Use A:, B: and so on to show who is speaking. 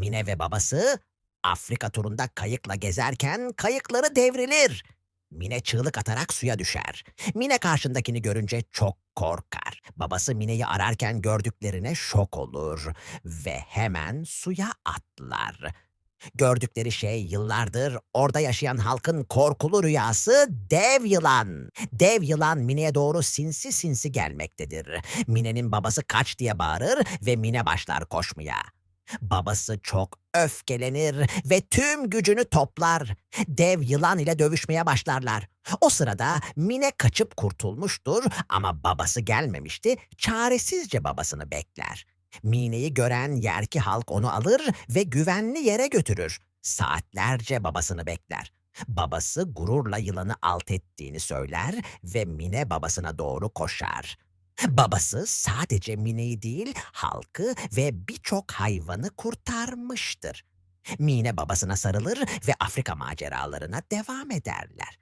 A: Mine ve babası Afrika turunda kayıkla gezerken kayıkları devrilir. Mine çığlık atarak suya düşer. Mine karşındakini görünce çok korkar. Babası Mine'yi ararken gördüklerine şok olur ve hemen suya atlar. Gördükleri şey yıllardır orada yaşayan halkın korkulu rüyası dev yılan. Dev yılan Mine'ye doğru sinsi sinsi gelmektedir. Mine'nin babası kaç diye bağırır ve Mine başlar koşmaya. Babası çok öfkelenir ve tüm gücünü toplar. Dev yılan ile dövüşmeye başlarlar. O sırada Mine kaçıp kurtulmuştur ama babası gelmemişti. Çaresizce babasını bekler. Mine'yi gören yerki halk onu alır ve güvenli yere götürür. Saatlerce babasını bekler. Babası gururla yılanı alt ettiğini söyler ve Mine babasına doğru koşar. Babası sadece Mine'yi değil, halkı ve birçok hayvanı kurtarmıştır. Mine babasına sarılır ve Afrika maceralarına devam ederler.